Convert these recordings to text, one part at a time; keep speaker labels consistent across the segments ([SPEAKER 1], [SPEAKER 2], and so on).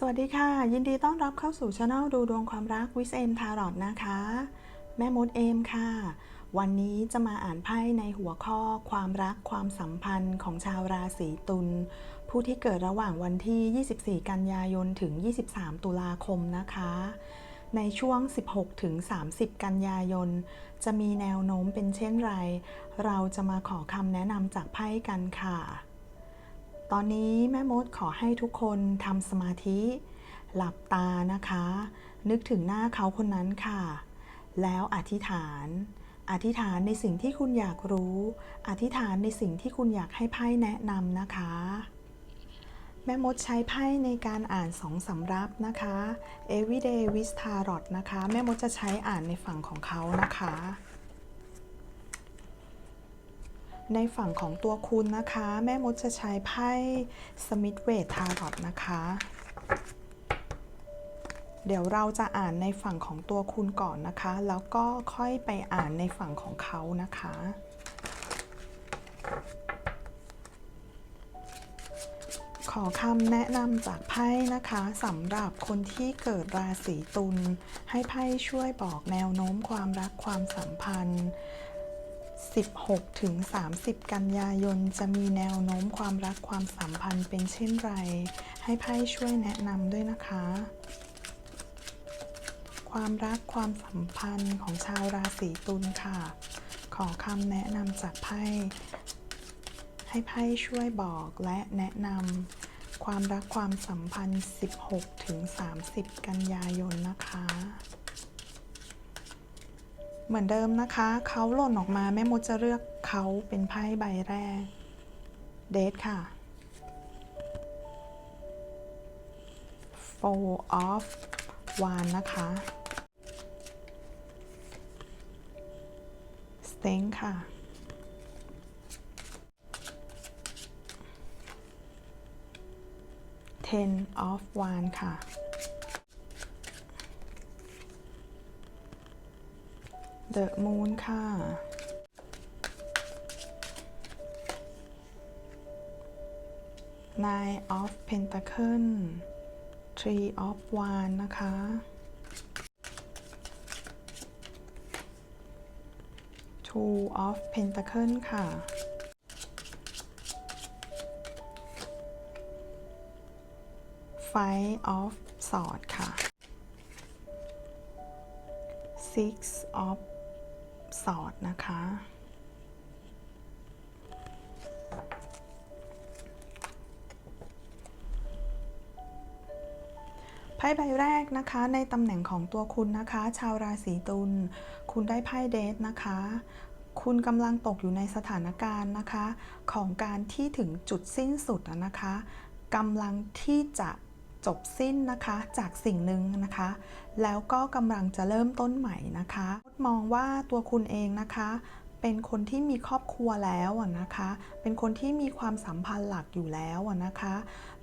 [SPEAKER 1] สวัสดีค่ะ ยินดีต้อนรับเข้าสู่ช anel ดูดวงความรักวิสเอมทารอตนะคะ แม่มดเอมค่ะ วันนี้จะมาอ่านไพ่ในหัวข้อความรักความสัมพันธ์ของชาวราศีตุลผู้ที่เกิดระหว่างวันที่ 24 กันยายนถึง 23 ตุลาคมนะคะ ในช่วง 16 ถึง 30 กันยายน จะมีแนวโน้มเป็นเช่นไร เราจะมาขอคำแนะนำจากไพ่กันค่ะ ตอนนี้แม่มดขอให้ทุกคนทำสมาธิ หลับตานะคะ นึกถึงหน้าเขาคนนั้นค่ะ แล้วอธิษฐาน อธิษฐานในสิ่งที่คุณอยากรู้ อธิษฐานในสิ่งที่คุณอยากให้ไพ่แนะนำนะคะ แม่มดใช้ไพ่ในการอ่านสองสำรับนะคะ Everyday with Tarot นะคะ แม่มดจะใช้อ่านในฝั่งของเขานะคะ ในฝั่งของตัวคุณนะคะ แม่มดจะใช้ไพ่สมิธเวททารอตนะคะ เดี๋ยวเราจะอ่านในฝั่งของตัวคุณก่อนนะคะ แล้วก็ค่อยไปอ่านในฝั่งของเขานะคะ ขอคำแนะนำจากไพ่นะคะสำหรับคนที่เกิดราศีตุลให้ไพ่ช่วยบอกแนวโน้มความรักความสัมพันธ์ 16 ถึง 30 กันยายน จะมีแนวโน้มความรักความสัมพันธ์เป็นเช่นไร ให้ไพ่ช่วยแนะนำด้วยนะคะ ความรักความสัมพันธ์ของชาวราศีตุลค่ะ ขอคำแนะนำจากไพ่ ให้ไพ่ช่วยบอกและแนะนำความรักความสัมพันธ์ 16 ถึง 30 กันยายนนะคะ เหมือนเดิมนะคะ เขาหล่นออกมาแม่มดจะเลือกเขาเป็นไพ่ใบแรก เดทค่ะ four of วานนะคะสเต็งค่ะ ten of วานค่ะ The Moon ค่ะ Nine of Pentacle Three of Wand นะคะ Two of Pentacle ค่ะ Five of Swords ค่ะ Six of สอดนะคะ ไพ่ใบแรกนะคะในตำแหน่งของตัวคุณนะคะ ชาวราศีตุลคุณได้ไพ่เดทนะคะคุณกำลังตกอยู่ในสถานการณ์นะคะ ของการที่ถึงจุดสิ้นสุดนะคะกำลังที่จะ จบสิ้นนะคะจากสิ่งหนึ่งนะคะ แล้วก็กำลังจะเริ่มต้นใหม่นะคะมองว่าตัวคุณเองนะคะเป็นคนที่มีครอบครัวแล้วนะคะ เป็นคนที่มีความสัมพันธ์หลักอยู่แล้วนะคะ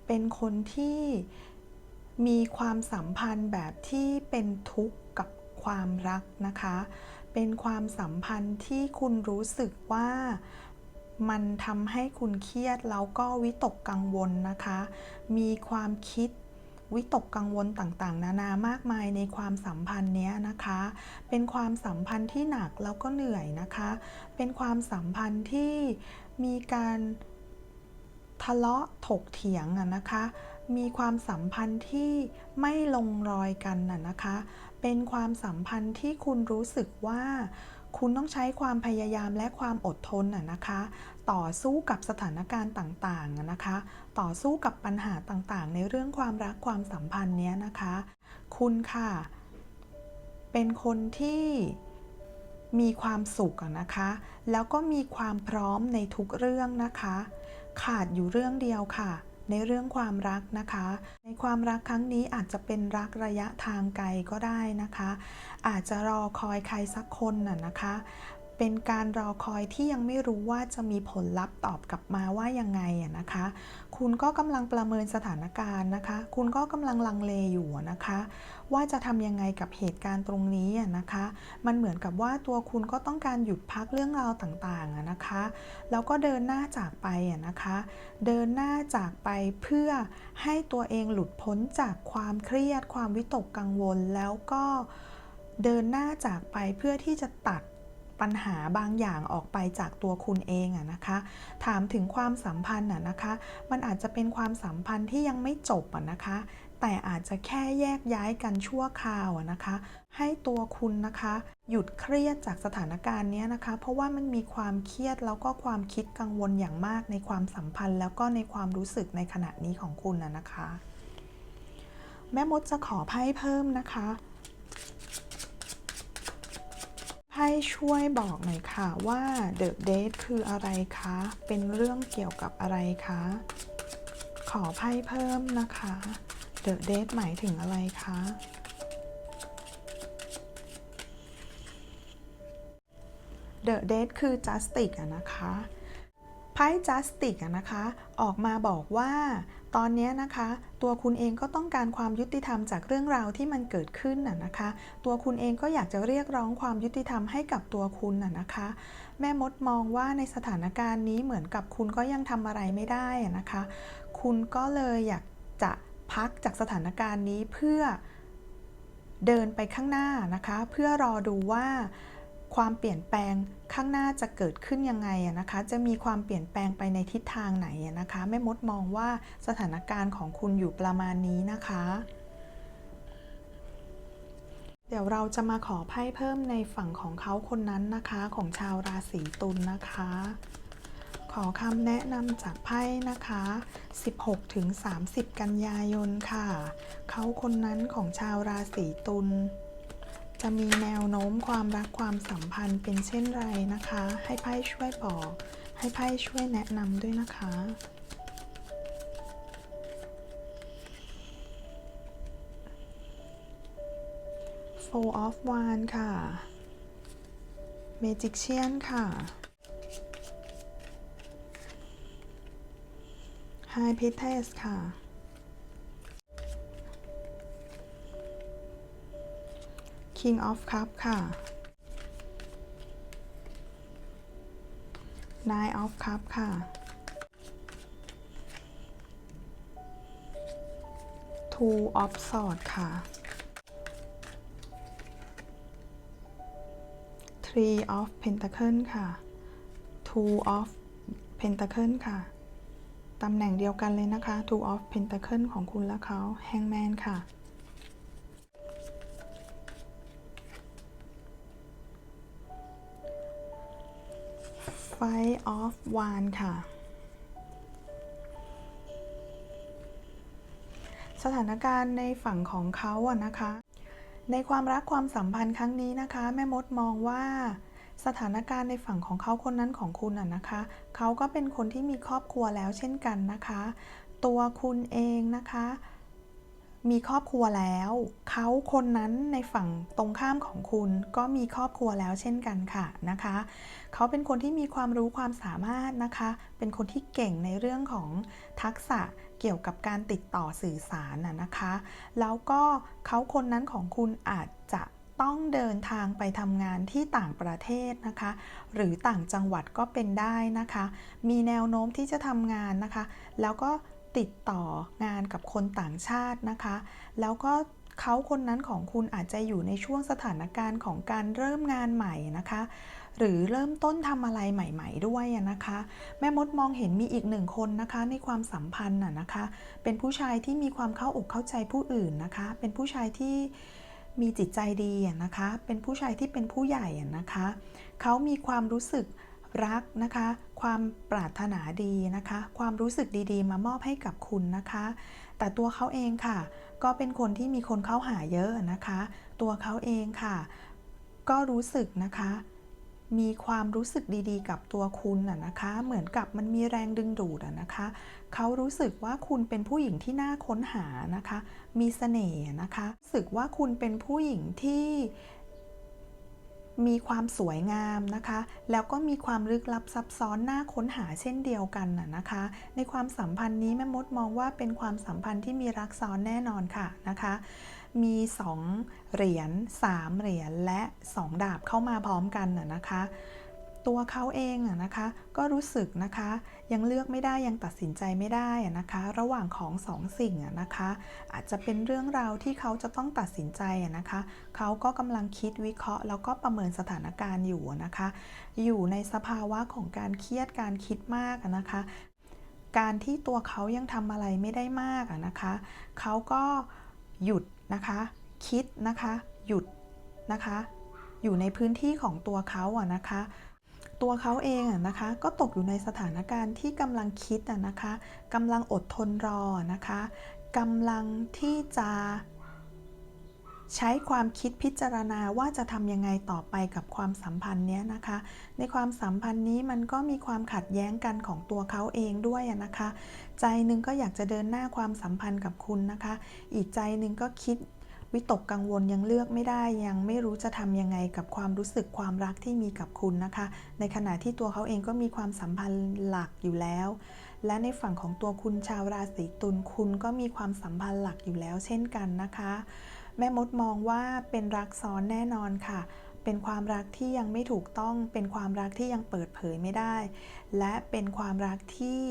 [SPEAKER 1] เป็นคนที่มีความสัมพันธ์แบบที่เป็นทุกข์กับความรักนะคะ เป็นความสัมพันธ์ที่คุณรู้สึกว่ามันทำให้คุณเครียดแล้วก็วิตกกังวลนะคะ มีความคิด วิตกกังวลต่างๆ นานามากมายในความสัมพันธ์เนี้ยนะคะ เป็นความสัมพันธ์ที่หนักแล้วก็เหนื่อยนะคะ เป็นความสัมพันธ์ที่มีการทะเลาะถกเถียงอะนะคะ มีความสัมพันธ์ที่ไม่ลงรอยกันน่ะนะคะ เป็นความสัมพันธ์ที่คุณรู้สึกว่า คุณต้องใช้ความพยายามและความอดทนนะนะคะ ต่อสู้กับสถานการณ์ต่างๆนะคะ ต่อสู้กับปัญหาต่างๆ ในเรื่องความรักความสัมพันธ์เนี้ยนะคะ คุณค่ะ เป็นคนที่มีความสุขนะคะ แล้วก็มีความพร้อมในทุกเรื่องนะคะ ขาดอยู่เรื่องเดียวค่ะ ในเรื่องความรักนะคะ ในความรักครั้งนี้อาจจะเป็นรักระยะทางไกลก็ได้นะคะ อาจจะรอคอยใครสักคนน่ะนะคะ เป็นการรอคอยที่ยังไม่รู้ว่าจะมีผลลัพธ์ตอบกลับมาว่ายังไงนะคะ คุณก็กำลังประเมินสถานการณ์นะคะ คุณก็กำลังลังเลอยู่นะคะ ว่าจะทำยังไงกับเหตุการณ์ตรงนี้นะคะ มันเหมือนกับว่าตัวคุณก็ต้องการหยุดพักเรื่องราวต่างๆนะคะ แล้วก็เดินหน้าจากไปนะคะ เดินหน้าจากไปเพื่อให้ตัวเองหลุดพ้นจากความเครียด ความวิตกกังวลแล้วก็เดินหน้าจากไปเพื่อที่จะตัด ปัญหาบางอย่างออกไปจากตัวคุณเองอะนะคะ ถามถึงความสัมพันธ์อะนะคะ มันอาจจะเป็นความสัมพันธ์ที่ยังไม่จบอะนะคะ แต่อาจจะแค่แยกย้ายกันชั่วคราวอะนะคะ ให้ตัวคุณนะคะ หยุดเครียดจากสถานการณ์เนี้ยนะคะ เพราะว่ามันมีความเครียดแล้วก็ความคิดกังวลอย่างมากในความสัมพันธ์ แล้วก็ในความรู้สึกในขณะนี้ของคุณนะนะคะ แม่มดจะขอไพ่เพิ่มนะคะ ไพ่ช่วยบอกหน่อยค่ะว่า The Date คืออะไรคะ เป็นเรื่องเกี่ยวกับอะไรคะ ขอไพ่เพิ่มนะคะ The Date หมายถึงอะไรคะ The Date คือ Justice อะนะคะไพ่ Justice อะนะคะ ออกมาบอกว่า ตอนนี้นะคะ ตัวคุณเองก็ต้องการความยุติธรรมจากเรื่องราวที่มันเกิดขึ้นน่ะนะคะ ตัวคุณเองก็อยากจะเรียกร้องความยุติธรรมให้กับตัวคุณน่ะนะคะ แม่มดมองว่าในสถานการณ์นี้เหมือนกับคุณก็ยังทำอะไรไม่ได้อะนะคะ คุณก็เลยอยากจะพักจากสถานการณ์นี้เพื่อเดินไปข้างหน้านะคะ เพื่อรอดูว่า ความเปลี่ยนแปลงข้างหน้าจะเกิดขึ้นยังไงอะนะคะ จะมีความเปลี่ยนแปลงไปในทิศทางไหนอะนะคะ แม่มดมองว่าสถานการณ์ของคุณอยู่ประมาณนี้นะคะ เดี๋ยวเราจะมาขอไพ่เพิ่มในฝั่งของเขาคนนั้นนะคะ ของชาวราศีตุลนะคะ ขอคำแนะนำจากไพ่นะคะ 16ถึง30 กันยายนค่ะ เขาคนนั้นของชาวราศีตุล จะมีแนวโน้มความรักความสัมพันธ์เป็นเช่นไรนะคะ ให้ไพ่ช่วยบอก ให้ไพ่ช่วยแนะนำด้วยนะคะ Four of Wands ค่ะ Magician ค่ะ High Priestess ค่ะ King of Cup ค่ะ Nine of Cup ค่ะ Two of Swords ค่ะ Three of Pentacle ค่ะ Two of Pentacle ค่ะ ตำแหน่งเดียวกันเลยนะคะ Two of Pentacle ของคุณและเขา Hangman ค่ะ Five of Wands ค่ะ สถานการณ์ในฝั่งของเขาอะนะคะ ในความรักความสัมพันธ์ครั้งนี้นะคะ แม่มดมองว่าสถานการณ์ในฝั่งของเขาคนนั้นของคุณอะนะคะ เขาก็เป็นคนที่มีครอบครัวแล้วเช่นกันนะคะ ตัวคุณเองนะคะ มีครอบครัวแล้ว เขาคนนั้นในฝั่งตรงข้ามของคุณก็มีครอบครัวแล้วเช่นกันค่ะนะคะ เขาเป็นคนที่มีความรู้ความสามารถนะคะ เป็นคนที่เก่งในเรื่องของทักษะเกี่ยวกับการติดต่อสื่อสารน่ะนะคะ แล้วก็เขาคนนั้นของคุณอาจจะต้องเดินทางไปทำงานที่ต่างประเทศนะคะ หรือต่างจังหวัดก็เป็นได้นะคะ มีแนวโน้มที่จะทำงานนะคะ แล้วก็ ติดต่องานกับคนต่างชาตินะคะ แล้วก็เขาคนนั้นของคุณอาจจะอยู่ในช่วงสถานการณ์ของการเริ่มงานใหม่นะคะ หรือเริ่มต้นทำอะไรใหม่ ๆ ด้วยอะนะคะ แม่มดมองเห็นมีอีกหนึ่งคนนะคะ ในความสัมพันธ์น่ะนะคะ เป็นผู้ชายที่มีความเข้าอกเข้าใจผู้อื่นนะคะ เป็นผู้ชายที่มีจิตใจดีอะนะคะ เป็นผู้ชายที่เป็นผู้ใหญ่อะนะคะ เขามีความรู้สึก รักนะคะ ความปรารถนาดีนะคะ ความรู้สึกดีๆ มามอบให้กับคุณนะคะ แต่ตัวเขาเองค่ะ ก็เป็นคนที่มีคนเข้าหาเยอะนะคะ ตัวเขาเองค่ะ ก็รู้สึกนะคะมีความรู้สึกดีๆ กับตัวคุณน่ะนะคะ เหมือนกับมันมีแรงดึงดูดอะนะคะ เขารู้สึกว่าคุณเป็นผู้หญิงที่น่าค้นหานะคะ มีเสน่ห์นะคะรู้สึกว่าคุณเป็นผู้หญิงที่ มีความสวยงามนะคะ แล้วก็มีความลึกลับซับซ้อนน่าค้นหาเช่นเดียวกันน่ะนะคะ ในความสัมพันธ์นี้แม่มดมองว่าเป็นความสัมพันธ์ที่มีรักซ้อนแน่นอนค่ะนะคะ มี 2 เหรียญ3เหรียญและ 2 ดาบเข้ามาพร้อมกันน่ะนะคะ ตัวเขาเองนะคะ ก็รู้สึกนะคะ ยังเลือกไม่ได้ยังตัดสินใจไม่ได้นะคะ ระหว่างของสองสิ่งนะคะ อาจจะเป็นเรื่องราวที่เขาจะต้องตัดสินใจนะคะ เขาก็กำลังคิดวิเคราะห์ แล้วก็ประเมินสถานการณ์อยู่นะคะ อยู่ในสภาวะของการเครียดการคิดมากนะคะ การที่ตัวเขายังทำอะไรไม่ได้มากนะคะ เขาก็หยุดนะคะ คิดนะคะ หยุดนะคะ อยู่ในพื้นที่ของตัวเขาอะนะคะ ตัวเขาเองนะคะ ก็ตกอยู่ในสถานการณ์ที่กำลังคิดนะคะกำลังอดทนรอนะคะกำลังที่จะใช้ความคิดพิจารณาว่าจะทำยังไงต่อไปกับความสัมพันธ์เนี้ยนะคะ ในความสัมพันธ์นี้มันก็มีความขัดแย้งกันของตัวเขาเองด้วยนะคะ ใจหนึ่งก็อยากจะเดินหน้าความสัมพันธ์กับคุณนะคะ อีกใจหนึ่งก็คิด วิตกกังวลยังเลือกไม่ได้ยังไม่รู้จะทำยังไงกับความรู้สึกความรักที่มีกับคุณนะคะ ในขณะที่ตัวเขาเองก็มีความสัมพันธ์หลักอยู่แล้ว และในฝั่งของตัวคุณชาวราศีตุลคุณก็มีความสัมพันธ์หลักอยู่แล้ว เช่นกันนะคะ แม่มดมองว่าเป็นรักซ้อนแน่นอนค่ะเป็นความรักที่ยังไม่ถูกต้อง เป็นความรักที่ยังเปิดเผยไม่ได้ และเป็นความรักที่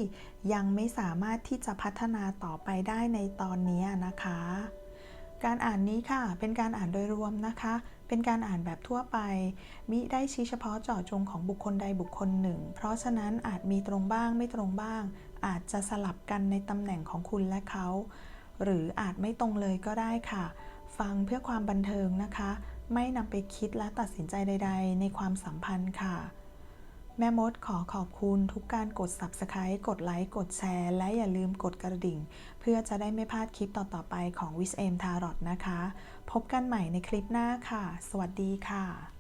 [SPEAKER 1] ยังไม่สามารถที่จะพัฒนาต่อไปได้ในตอนนี้นะคะ การอ่านนี้ค่ะ เป็นการอ่านโดยรวมนะคะ เป็นการอ่านแบบทั่วไป มิได้ชี้เฉพาะเจาะจงของบุคคลใดบุคคลหนึ่ง เพราะฉะนั้นอาจมีตรงบ้างไม่ตรงบ้าง อาจจะสลับกันในตำแหน่งของคุณและเขา หรืออาจไม่ตรงเลยก็ได้ค่ะ ฟังเพื่อความบันเทิงนะคะ ไม่นำไปคิดและตัดสินใจใด ๆ ในความสัมพันธ์ค่ะ แม่มดขอขอบคุณทุกการกด Subscribe กดไลค์ กดแชร์ และอย่าลืมกดกระดิ่ง เพื่อจะได้ไม่พลาดคลิปต่อๆไปของ w i s m Tarot นะคะ พบกันใหม่ในคลิปหน้าค่ะ สวัสดีค่ะ